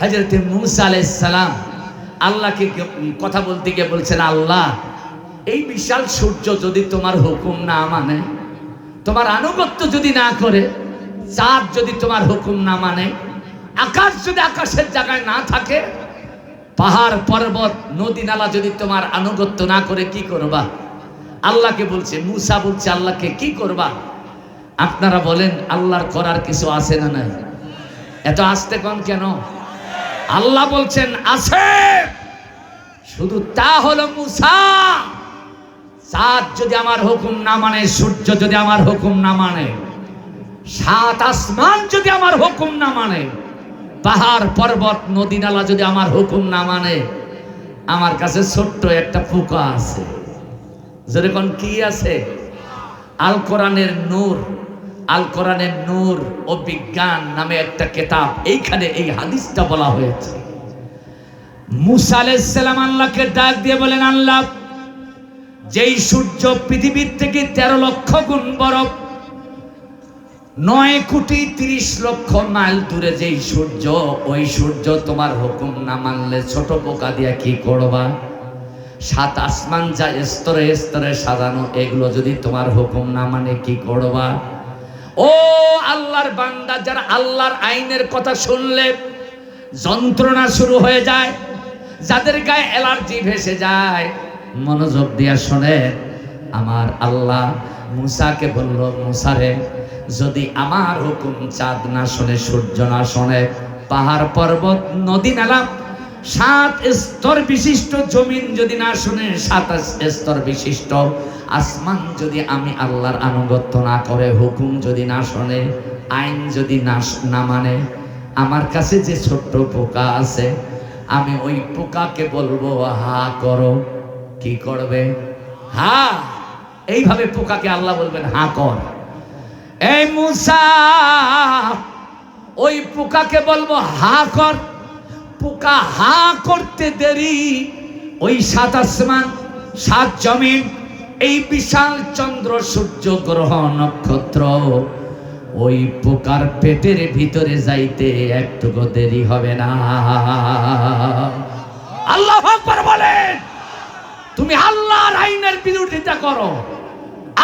হজরত মুসা আলাইসালাম আল্লাহকে কথা বলতে গিয়ে বলছেন, আল্লাহ, এই বিশাল সূর্য যদি তোমার হুকুম না মানে তোমার আনুগত্য যদি না করে, চাঁদ যদি তোমার হুকুম না মানে আকাশ যদি আকাশের জায়গায় না থাকে, পাহাড়, পর্বত, নদী, নালা যদি তোমার আনুগত্য না করে, কি করবা? আল্লাহকে বলছে, মুসা বলছে, আল্লাহকে কি করবা? আপনারা বলেন, আল্লাহর করার কিছু আছে না নাই? এত আসতে কম কেন? আল্লাহ বলছেন, আছে। শুধু তা হলো মুসা। চাঁদ যদি আমার হুকুম না মানে সূর্য যদি আমার হুকুম না মানে সাত আসমান যদি আমার হুকুম না মানে পাহাড়, পর্বত, নদী, নালা যদি আমার হুকুম না মানে আমার কাছে ছোট্ট একটা পোকা আছে। যেরকম কি আছে? আল কোরআনের নূর। আল কোরআনের নূর ও বিজ্ঞান নামে একটা কেতাব। এইখানে এই হাদিসটা বলা হয়েছে। মুসা আলাইসালাম আল্লাহকে ডাক দিয়ে বলেন, আল্লাহ, যেই সূর্য পৃথিবীর থেকে তেরো লক্ষ গুণ বড়, নয় কোটি তিরিশ লক্ষ মাইল দূরে যেই সূর্য, ওই সূর্য তোমার হুকুম না মানলে ছোট পোকা দিয়ে কি করবা? সাত আসমান যা স্তরে স্তরে সাজানো, এগুলো যদি তোমার হুকুম না মানে কি করবা? ও আল্লাহর বান্দা, যারা আল্লাহর আইনের কথা শুনলে যন্ত্রণা শুরু হয়ে যায়, যাদের গায়ে অ্যালার্জি ভেসে যায়, মনোযোগ দিয়া শোনে, আমার আল্লাহ মুসাকে বলল মুসারে যদি আমার হুকুম চাঁদ না শোনে, সূর্য না শোনে, পাহাড় পর্বত, নদী নালা সাত স্তর বিশিষ্ট জমিন যদি না শুনে, সাত স্তর বিশিষ্ট। আসমান যদি আমি আল্লাহর আনুগত্য না করে, হুকুম যদি না শোনে, আইন যদি না না মানে আমার কাছে যে ছোট্ট পোকা আছে, আমি ওই পোকাকে বলব হা করো। কি করবে? হা, এইভাবে পোকাকে আল্লাহ বলবেন, হা, কর। এই মুসা, ওই পোকাকে বলব, হা, কর। পোকা হা করতে দেরি। ওই সাত আসমান, সাত জমিন, এই বিশাল চন্দ্র সূর্য গ্রহ নক্ষত্র। ওই পোকার পেটের ভিতরে যাইতে একটুকু দেরি হবে না। আল্লাহ বলেন, তুমি আল্লাহর আইনের বিরোধিতা করো,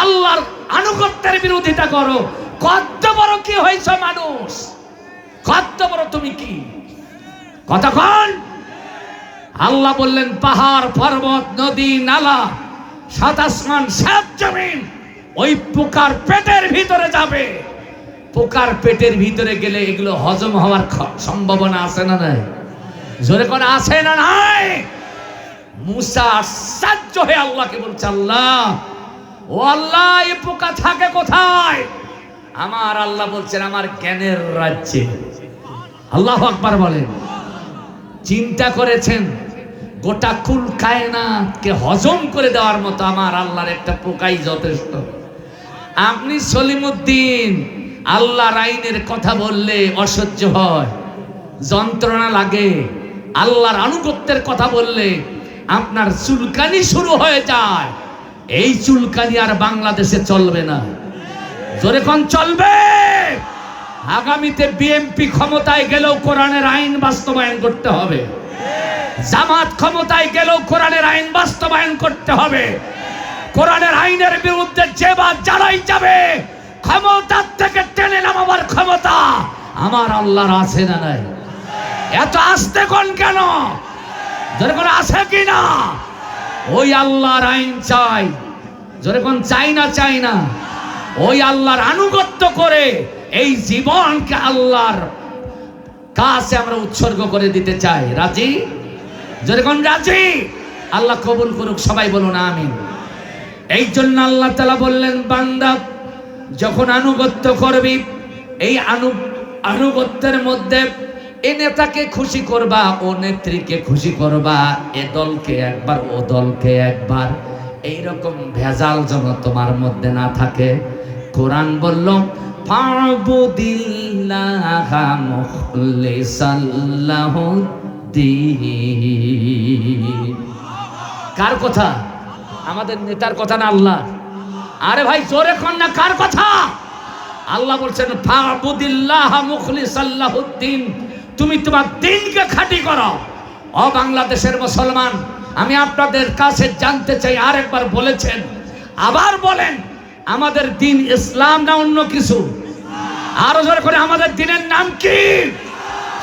আল্লাহর আনুগত্যের বিরোধিতা করো। কত বড় কি হয়েছ মানুষ? কত বড় তুমি কি? কতক্ষণ? আল্লাহ বললেন, পাহাড়, পর্বত, নদী, নালা, সাত আসমান, সাত জমিন, ওই পোকার পেটের ভিতরে যাবে। পোকার পেটের ভিতরে গেলে এগুলো হজম হওয়ার সম্ভাবনা আছে না নাই? জোরে করে আছে না নাই? মুসা আশ্চর্য হয়ে আল্লাহকে বলছে, আল্লাহ, ও আল্লাহ, এ পোকা থাকে কোথায়? আমার আল্লাহ বলছেন, আমার জ্ঞানের রাজ্যে। আল্লাহ আকবার বলেন। চিন্তা করেছেন, গোটা কুল কায়নাতকে হজম করে দেওয়ার মতো আমার আল্লাহর একটা পোকাই যথেষ্ট। আপনি সলিমুদ্দিন, আল্লাহর আইনের কথা বললে অসহ্য হয়, যন্ত্রণা লাগে, আল্লাহর আনুগত্যের কথা বললে আপনার চুলকানি শুরু হয়ে যায়। এই চুলকানি আর বাংলাদেশে চলবে না। জোরে চলবে! আগামীতে বিএমপি ক্ষমতায় গেলেও কোরআনের আইন বাস্তবায়ন করতে হবে। জামাত ক্ষমতায় গেলেও কোরআনের আইন বাস্তবায়ন করতে হবে। কোরআনের আইনের বিরুদ্ধে যে বা যারাই যাবে, ক্ষমতার থেকে টেনে নামাবার ক্ষমতা আমার আল্লাহর আছে না নাই? এত আসতে কোন কেন? জোরে কোন আছে কি না? ওই আল্লাহর আইন চাই। জোরে কোন চাই না চাই না? ওই আল্লাহর আনুগত্য করে এই জীবনকে আল্লাহর কাছে আমরা উৎসর্গ করে দিতে চাই। রাজি? যেরকম রাজি? আল্লাহ কবুল করুক, সবাই বলুন আমিন। এই জন্য আল্লাহ তালা বললেন, বান্দা, যখন আনুগত্য করবি, এই আনু, আনুগত্যের মধ্যে এ নেতাকে খুশি করবা, ও নেত্রীকে খুশি করবা, এ দলকে একবার, ও দলকে একবার। এইরকম ভেজাল যেন তোমার মধ্যে না থাকে। কোরআন বলল ফাবুদিল্লাহা মুখলিসাল্লাহু দ্বীন। কার কথা? আমাদের নেতার কথা না আল্লাহ আরে ভাই, জোরে না, কার কথা? আল্লাহ বলছেন, ফাবুদিল্লাহ মুখলিসাল্লাহুদ্দিন তুমি তোমার দিনকে খাঁটি করো। ও বাংলাদেশের মুসলমান, আমি আপনাদের কাছে জানতে চাই, আরেকবার বলেছেন, আবার বলেন আমাদের দিন ইসলাম না অন্য কিছু? আরও জোরে করে, আমাদের দিনের নাম কি?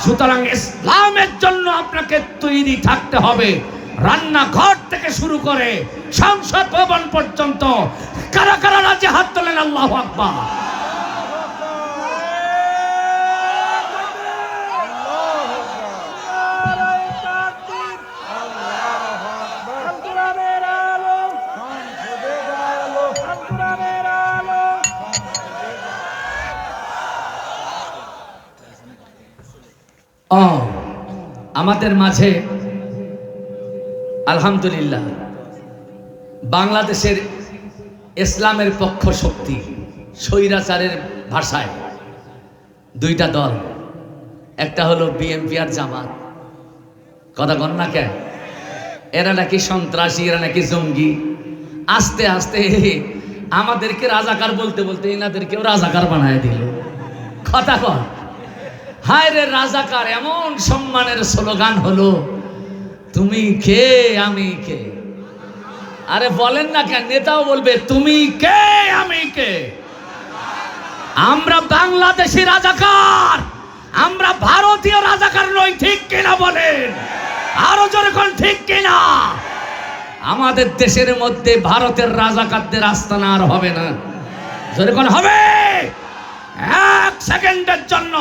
সুতরাং ইসলামের জন্য আপনাকে তৈরি থাকতে হবে। রান্নাঘর থেকে শুরু করে সংসদ ভবন পর্যন্ত। কারা কারা রাজ্যে হাত তোলেন, আল্লাহ আকবার। আমাদের মাঝে, আলহামদুলিল্লাহ, বাংলাদেশের ইসলামের পক্ষ শক্তি, স্বৈরাচারের ভাষায় দুইটা দল। একটা হলো বিএনপি আর জামাত। কথা কন না কেন? এরা নাকি সন্ত্রাসী, এরা নাকি জঙ্গি। আস্তে আস্তে আমাদেরকে রাজাকার বলতে বলতে এনাদেরকেও রাজাকার বানায় দিল। কথা কন। হায় রে রাজাকার, এমন সম্মানের স্লোগান হলো, তুমি কে, আমি কে? আরে বলেন না কেন, নেতাও বলবে, তুমি কে, আমি কে? আমরা বাংলাদেশি রাজাকার, আমরা ভারতীয় রাজাকার নই, ঠিক কিনা বলেন? আরও কোন, ঠিক কিনা? আমাদের দেশের মধ্যে ভারতের রাজাকারদের আস্তানা আর হবে না। কোন, হবে? এক সেকেন্ডের জন্য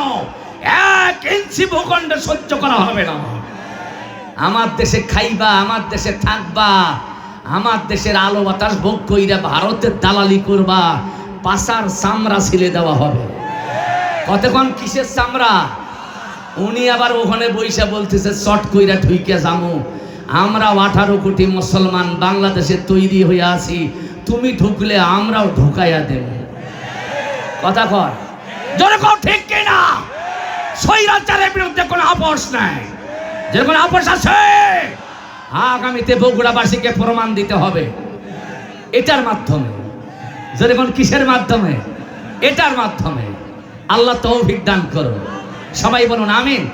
এক ইঞ্চি ভূখণ্ড সহ্য করা হবে না। আমার দেশে খাইবা, আমার দেশে থাকবা, আমার দেশের আলো বাতাস ভোগ কইরা ভারতের দালালি করবা, পাশার চামড়া ছিলে দেওয়া হবে। কতক্ষণ কিসের চামড়া? উনি আবার ওখানে বইসা বলতেছে চট কইরা ঢুইকে যামু। আমরা আঠারো কোটি মুসলমান বাংলাদেশে তৈরি হয়ে আছি। তুমি ঢুকলে আমরাও ঢুকাইয়া দেব। কথা কর জোরে ঠিক কিনা? স্বৈরাচারের বিরুদ্ধে কোনো আপোষ নাই। যে কোনো আপোষ আছে? আগামীতে বগুড়াবাসীকে প্রমাণ দিতে হবে। এটার মাধ্যমে। যেরকম কিসের মাধ্যমে? এটার মাধ্যমে। আল্লাহ তৌফিক দান করো সবাই বলুন, আমিন।